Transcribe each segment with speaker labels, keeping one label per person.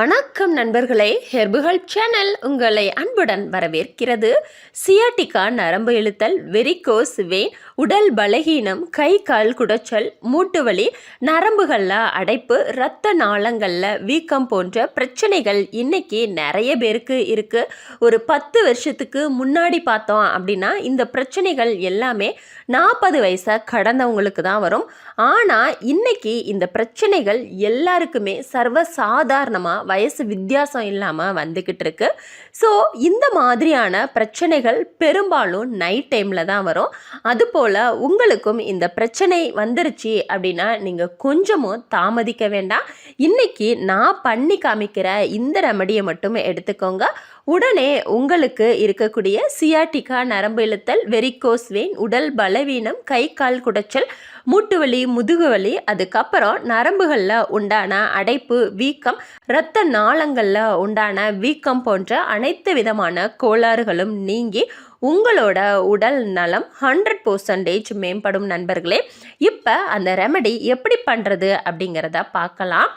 Speaker 1: வணக்கம் நண்பர்களே ஹெர்புகள் சேனல் உங்களை அன்புடன் வரவேற்கிறது. சியாட்டிகா நரம்பு இழுத்தல் வெரிகோஸ் வெயின் உடல் பலகீனம் கை கால் குடைச்சல் மூட்டு வலி நரம்புகளில் அடைப்பு இரத்த நாளங்களில் வீக்கம் போன்ற பிரச்சனைகள் இன்னைக்கு நிறைய பேருக்கு இருக்கு. ஒரு பத்து வருஷத்துக்கு முன்னாடி பார்த்தோம் அப்படின்னா இந்த பிரச்சனைகள் எல்லாமே நாற்பது வயசை கடந்தவங்களுக்கு தான் வரும். ஆனால் இன்னைக்கு இந்த பிரச்சனைகள் எல்லாருக்குமே சர்வ சாதாரணமாக வயசு வித்தியாசம் இல்லாமல் வந்துக்கிட்டு இருக்கு. ஸோ இந்த மாதிரியான பிரச்சனைகள் பெரும்பாலும் நைட் டைமில் தான் வரும். அதுபோல் உங்களுக்கும் இந்த பிரச்சனை வந்துருச்சு அப்படின்னா நீங்கள் கொஞ்சமும் தாமதிக்க வேண்டாம். இன்னைக்கு நான் பண்ணி காமிக்கிற இந்த ரெமடியை மட்டும் எடுத்துக்கோங்க. உடனே உங்களுக்கு இருக்கக்கூடிய சியாட்டிகா நரம்பு இழுத்தல் வெரிகோஸ் வெயின் உடல் பலவீனம் கை கால் குடைச்சல் மூட்டு வலி முதுகு வலி அதுக்கப்புறம் நரம்புகளில் உண்டான அடைப்பு வீக்கம் இரத்த நாளங்களில் உண்டான வீக்கம் போன்ற அனைத்து விதமான கோளாறுகளும் நீங்கி உங்களோட உடல் நலம் ஹண்ட்ரட் பர்சன்டேஜ் மேம்படும் நண்பர்களே. இப்போ அந்த ரெமடி எப்படி பண்ணுறது அப்படிங்கிறத பார்க்கலாம்.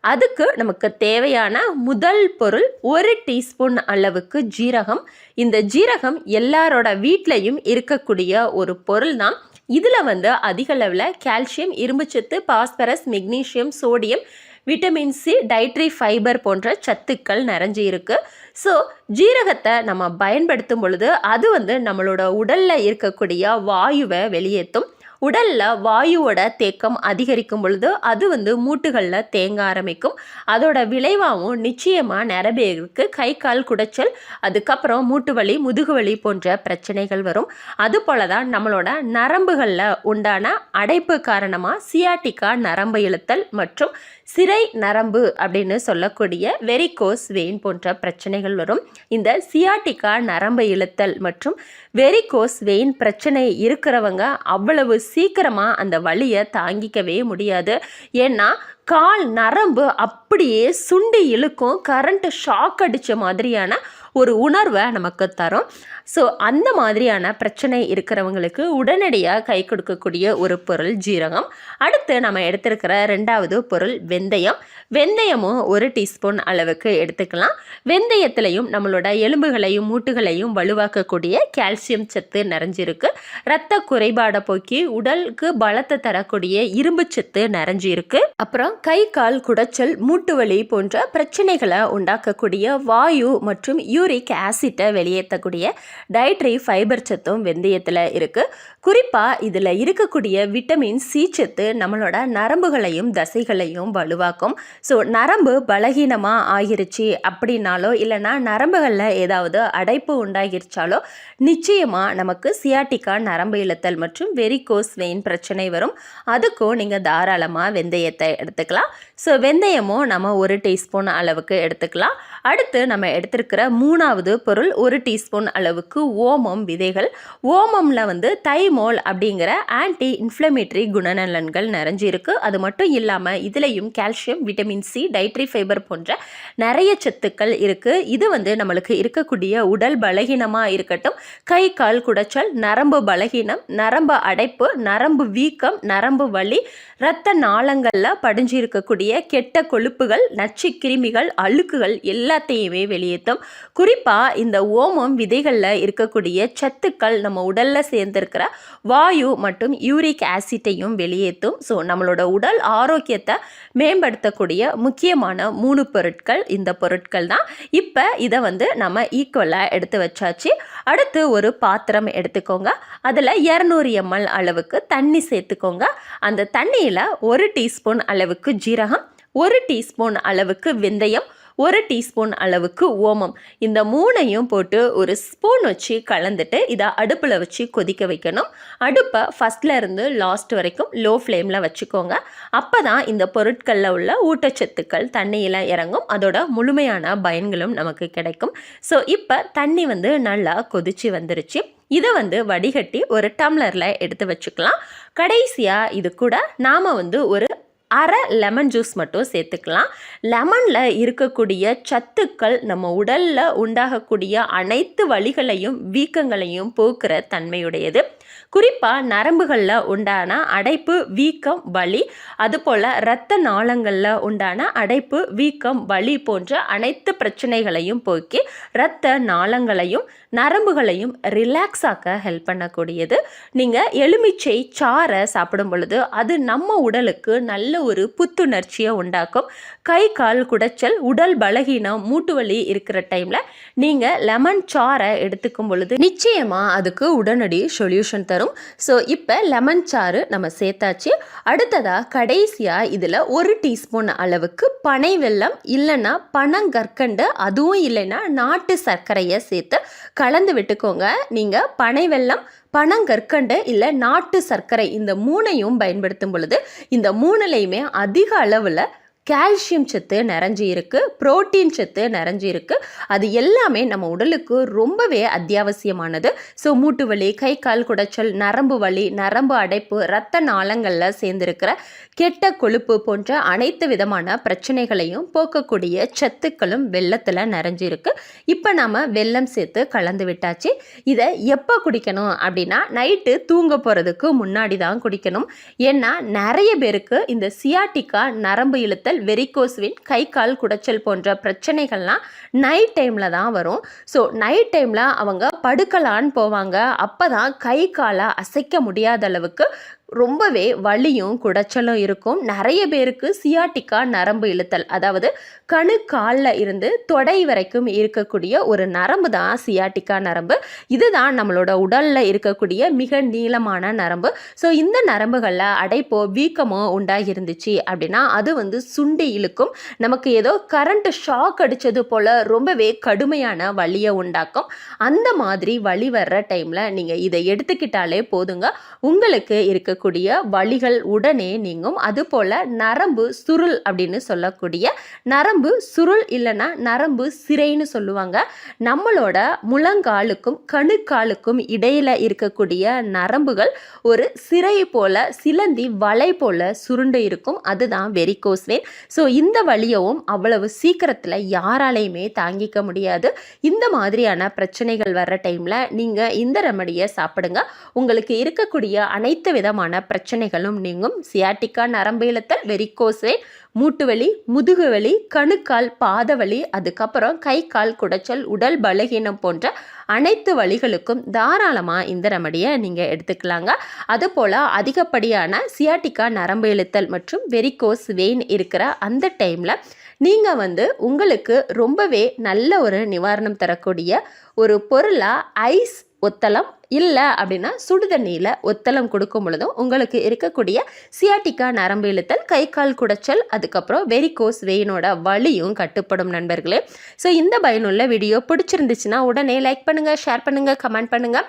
Speaker 1: அதுக்கு நமக்கு தேவையான முதல் பொருள் ஒரு டீஸ்பூன் அளவுக்கு ஜீரகம். இந்த ஜீரகம் எல்லாரோட வீட்லேயும் இருக்கக்கூடிய ஒரு பொருள் தான். இதில் வந்து அதிக அளவில் கால்சியம் இரும்புச்சத்து phosphorus magnesium sodium vitamin C dietary fibre போன்ற சத்துக்கள் நிறைஞ்சு இருக்கு. ஸோ ஜீரகத்தை நம்ம பயன்படுத்தும் பொழுது அது வந்து நம்மளோட உடலில் இருக்கக்கூடிய வாயுவை வெளியேற்றும் உடலில் வாயுவோட தேக்கம் அதிகரிக்கும் பொழுது அது வந்து மூட்டுகளில் தேங்க ஆரம்பிக்கும். அதோட விளைவாகவும் நிச்சயமாக நிறைய பேருக்கு கை கால் குடைச்சல் அதுக்கப்புறம் மூட்டு வலி முதுகு வலி போன்ற பிரச்சனைகள் வரும். அது போல தான் நம்மளோட நரம்புகளில் உண்டான அடைப்பு காரணமாக சியாட்டிக்கா நரம்பு இழுத்தல் மற்றும் சிறை நரம்பு அப்படின்னு சொல்லக்கூடிய வெரிகோஸ் வெயின் போன்ற பிரச்சனைகள் வரும். இந்த சியாட்டிக்கா நரம்பு இழுத்தல் மற்றும் வெரிகோஸ் வெயின் பிரச்சனை இருக்கிறவங்க அவ்வளவு சீக்கிரமாக அந்த வழியை தாங்கிக்கவே முடியாது. ஏன்னா கால் நரம்பு அப்படியே சுண்டி இழுக்கும் கரண்ட்டு ஷாக் அடித்த மாதிரியான ஒரு உணர்வை நமக்கு தரும். ஸோ அந்த மாதிரியான பிரச்சனை இருக்கிறவங்களுக்கு உடனடியாக கை கொடுக்கக்கூடிய ஒரு பொருள் ஜீரகம். அடுத்து நம்ம எடுத்திருக்கிற ரெண்டாவது பொருள் வெந்தயம். வெந்தயமும் ஒரு டீஸ்பூன் அளவுக்கு எடுத்துக்கலாம். வெந்தயத்திலையும் நம்மளோட எலும்புகளையும் மூட்டுகளையும் வலுவாக்கக்கூடிய கால்சியம் சத்து நிறைஞ்சிருக்கு. ரத்த குறைபாடை போக்கி உடலுக்கு பலத்தை தரக்கூடிய இரும்பு சத்து நிறைஞ்சிருக்கு. அப்புறம் கை கால் குடைச்சல் மூட்டு வலி போன்ற பிரச்சனைகளை உண்டாக்கக்கூடிய வாயு மற்றும் யூரிக் ஆசிட்டை வெளியேற்றக்கூடிய டயட்ரி ஃபைபர் சத்தும் வெந்தயத்தில் இருக்குது குறிப்பாக இதில் இருக்கக்கூடிய விட்டமின் சி சத்து நம்மளோட நரம்புகளையும் தசைகளையும் வலுவாக்கும். ஸோ நரம்பு பலகீனமாக ஆகிருச்சு அப்படின்னாலோ இல்லைன்னா நரம்புகளில் ஏதாவது அடைப்பு உண்டாகிருச்சாலோ நிச்சயமாக நமக்கு சியாட்டிக்கா நரம்பு இழுத்தல் மற்றும் வெரிகோஸ் வெயின் பிரச்சனை வரும். அதுக்கும் நீங்கள் தாராளமாக வெந்தயத்தை எடுத்துக்கலாம். ஸோ வெந்தயமும் நம்ம ஒரு டீஸ்பூன் அளவுக்கு எடுத்துக்கலாம். அடுத்து நம்ம எடுத்திருக்கிற மூணாவது பொருள் ஒரு டீஸ்பூன் அளவுக்கு ஓமம் விதைகள். ஓமம்ல வந்து தைமோல் அப்படிங்கிற ஆன்டி இன்ஃப்ளமேட்டரி குணநலன்கள் நிறைஞ்சிருக்கு. அது மட்டும் இல்லாமல் இதுலேயும் calcium vitamin C dietary fibre போன்ற நிறைய சத்துக்கள் இருக்குது இது வந்து நம்மளுக்கு இருக்கக்கூடிய உடல் பலகீனமாக இருக்கட்டும் கை கால் குடைச்சல் நரம்பு பலகீனம் நரம்பு அடைப்பு நரம்பு வீக்கம் நரம்பு வலி இரத்த நாளங்களில் படிஞ்சு இருக்கக்கூடிய கெட்ட கொழுப்புகள் நச்சு கிருமிகள் அழுக்குகள் எல்லாத்தையுமே வெளியேற்றும் குறிப்பாக இந்த ஓமம் விதைகளில் இருக்கக்கூடிய சத்துக்கள் நம்ம உடலில் சேர்ந்திருக்கிற வாயு மற்றும் யூரிக் ஆசிட்டையும் வெளியேற்றும் ஸோ நம்மளோட உடல் ஆரோக்கியத்தை மேம்படுத்தக்கூடிய முக்கியமான மூணு பொருட்கள் இந்த பொருட்கள் தான். இப்போ இதை வந்து நம்ம ஈக்குவலாக எடுத்து வச்சாச்சு. அடுத்து ஒரு பாத்திரம் எடுத்துக்கோங்க. அதில் இரநூறு எம்எல் அளவுக்கு தண்ணி சேர்த்துக்கோங்க. அந்த தண்ணியில் ஒரு டீஸ்பூன் அளவுக்கு ஜீரகம் ஒரு டீஸ்பூன் அளவுக்கு வெந்தயம் ஒரு டீஸ்பூன் அளவுக்கு ஓமம். இந்த மூணையும் போட்டு ஒரு ஸ்பூன் வச்சு கலந்துட்டு இதை அடுப்பில் வச்சு கொதிக்க வைக்கணும். அடுப்பை ஃபஸ்ட்டில் இருந்து லாஸ்ட் வரைக்கும் லோ ஃப்ளேமில் வச்சுக்கோங்க. அப்போ தான் இந்த பொருட்களில் உள்ள ஊட்டச்சத்துக்கள் தண்ணியில் இறங்கும். அதோட முழுமையான பயன்களும் நமக்கு கிடைக்கும். ஸோ இப்போ தண்ணி வந்து நல்லா கொதிச்சு வந்துருச்சு. இதை வந்து வடிகட்டி ஒரு டம்ளரில் எடுத்து வச்சுக்கலாம். கடைசியாக இது கூட நாம் வந்து ஒரு அரை லெமன் ஜூஸ் மட்டும் சேர்த்துக்கலாம். லெமனில் இருக்கக்கூடிய சத்துக்கள் நம்ம உடலில் உண்டாகக்கூடிய அனைத்து வழிகளையும் வீக்கங்களையும் போக்குற தன்மையுடையது. குறிப்பாக நரம்புகளில் உண்டான அடைப்பு வீக்கம் வலி அதுபோல் இரத்த நாளங்களில் உண்டான அடைப்பு வீக்கம் வலி போன்ற அனைத்து பிரச்சனைகளையும் போக்கி இரத்த நாளங்களையும் நரம்புகளையும் ரிலாக்ஸ் ஆக்க ஹெல்ப் பண்ணக்கூடியது. நீங்கள் எலுமிச்சை சாறை சாப்பிடும் பொழுது அது நம்ம உடலுக்கு நல்ல ஒரு புத்துணர்ச்சியை உண்டாக்கும். கை கால் குடைச்சல் உடல் பலகீனம் மூட்டு வலி இருக்கிற டைமில் நீங்கள் லெமன் சாறை எடுத்துக்கும் பொழுது நிச்சயமாக அதுக்கு உடனடி சொல்யூஷன் தரும். ஸோ இப்போ லெமன் சாறு நம்ம சேர்த்தாச்சு. அடுத்ததாக கடைசியாக இதில் ஒரு டீஸ்பூன் அளவுக்கு பனை வெல்லம் இல்லைன்னா பனங்கற்கண்டு அதுவும் இல்லைன்னா நாட்டு சர்க்கரையை சேர்த்து கலந்து விட்டுக்கோங்க. நீங்கள் பனை வெள்ளம் பனங்கற்கண்டு இல்லை நாட்டு சர்க்கரை இந்த மூணையும் பயன்படுத்தும் பொழுது இந்த மூணுலையுமே அதிக அளவில் கால்சியம் சத்து நிறைஞ்சி இருக்குது ப்ரோட்டீன் சத்து நிறைஞ்சி இருக்குது அது எல்லாமே நம்ம உடலுக்கு ரொம்பவே அத்தியாவசியமானது. ஸோ மூட்டு வலி கை கால் குடைச்சல் நரம்பு வலி நரம்பு அடைப்பு இரத்த நாளங்களில் சேர்ந்திருக்கிற கெட்ட கொழுப்பு போன்ற அனைத்து விதமான பிரச்சனைகளையும் போக்கக்கூடிய சத்துக்களும் வெள்ளத்தில் நிறைஞ்சிருக்கு இப்போ நாம் வெல்லம் சேர்த்து கலந்து விட்டாச்சு. இதை எப்போ குடிக்கணும் அப்படின்னா நைட்டு தூங்க போகிறதுக்கு முன்னாடி தான் குடிக்கணும். ஏன்னா நிறைய பேருக்கு இந்த சியாட்டிக்கா நரம்பு இழுத்த குடச்சல் வெரிகோஸ்வின் கை கால் குடைச்சல் போன்ற பிரச்சனைகள்லாம் நைட் டைமில் தான் வரும். ஸோ நைட் டைமில் அவங்க படுக்கலான்னு போவாங்க. அப்போ தான் கை காலை அசைக்க முடியாத அளவுக்கு ரொம்பவே வலியும் குடைச்சலும் இருக்கும். நிறைய பேருக்கு சியாட்டிக்கா நரம்பு இழுத்தல் அதாவது கணு காலில் இருந்து தொடை வரைக்கும் இருக்கக்கூடிய ஒரு நரம்பு தான் சியாட்டிக்கா நரம்பு. இதுதான் நம்மளோட உடலில் இருக்கக்கூடிய மிக நீளமான நரம்பு. ஸோ இந்த நரம்புகளில் அடைப்போ வீக்கமோ உண்டாகி இருந்துச்சு அப்படின்னா அது வந்து சுண்டி இழுக்கும். நமக்கு ஏதோ கரண்ட் ஷாக் அடித்தது போல் ரொம்பவே கடுமையான வலியை உண்டாக்கும். அந்த மாதிரி வலி வர்ற டைமில் நீங்கள் இதை எடுத்துக்கிட்டாலே போதுங்க. உங்களுக்கு இருக்க இருக்கக்கூடிய வழிகள் உடனே நீங்கும். அதுபோல் நரம்பு சுருள் அப்படின்னு சொல்லக்கூடிய நரம்பு சுருள் இல்லைன்னா நரம்பு சிறைன்னு சொல்லுவாங்க. நம்மளோட முழங்காலுக்கும் கணுக்காலுக்கும் இடையில் இருக்கக்கூடிய நரம்புகள் ஒரு சிறை போல சிலந்தி வலை போல சுருண்டு இருக்கும். அதுதான் வெரிகோஸ் வெயின் ஸோ இந்த வழியவும் அவ்வளவு சீக்கிரத்தில் யாராலையுமே தாங்கிக்க முடியாது. இந்த மாதிரியான பிரச்சனைகள் வர்ற டைமில் நீங்கள் இந்த ரெமடியை சாப்பிடுங்க. உங்களுக்கு இருக்கக்கூடிய அனைத்து விதமான பிரச்சனைகளும் நீங்கும். சியாட்டிக்கா நரம்பு இழுத்தல் வெரிகோஸ் வெயின் மூட்டு வலி முதுகு வலி கணுக்கால் பாதவலி அதுக்கப்புறம் கை கால் குடைச்சல் உடல் பலகீனம் போன்ற அனைத்து வழிகளுக்கும் தாராளமாக இந்த ரெமடியை நீங்கள் எடுத்துக்கலாங்க. அதுபோல் அதிகப்படியான சியாட்டிக்கா நரம்பு இழுத்தல் மற்றும் வெரிகோஸ் வெயின் இருக்கிற அந்த டைமில் நீங்கள் வந்து உங்களுக்கு ரொம்பவே நல்ல ஒரு நிவாரணம் தரக்கூடிய ஒரு பொருளாக ஐஸ் ஒத்தளம் இல்லை அப்படின்னா சுடுதண்ணியில் ஒத்தளம் கொடுக்கும் பொழுதும் உங்களுக்கு இருக்கக்கூடிய சியாட்டிக்கா நரம்பு இழுத்தல் கை கால் குடைச்சல் அதுக்கப்புறம் வெரிகோஸ் வெயினோட வலியும் கட்டுப்படும் நண்பர்களே. ஸோ இந்த பயனுள்ள வீடியோ பிடிச்சிருந்துச்சுன்னா உடனே லைக் பண்ணுங்கள் ஷேர் பண்ணுங்கள் கமெண்ட் பண்ணுங்கள்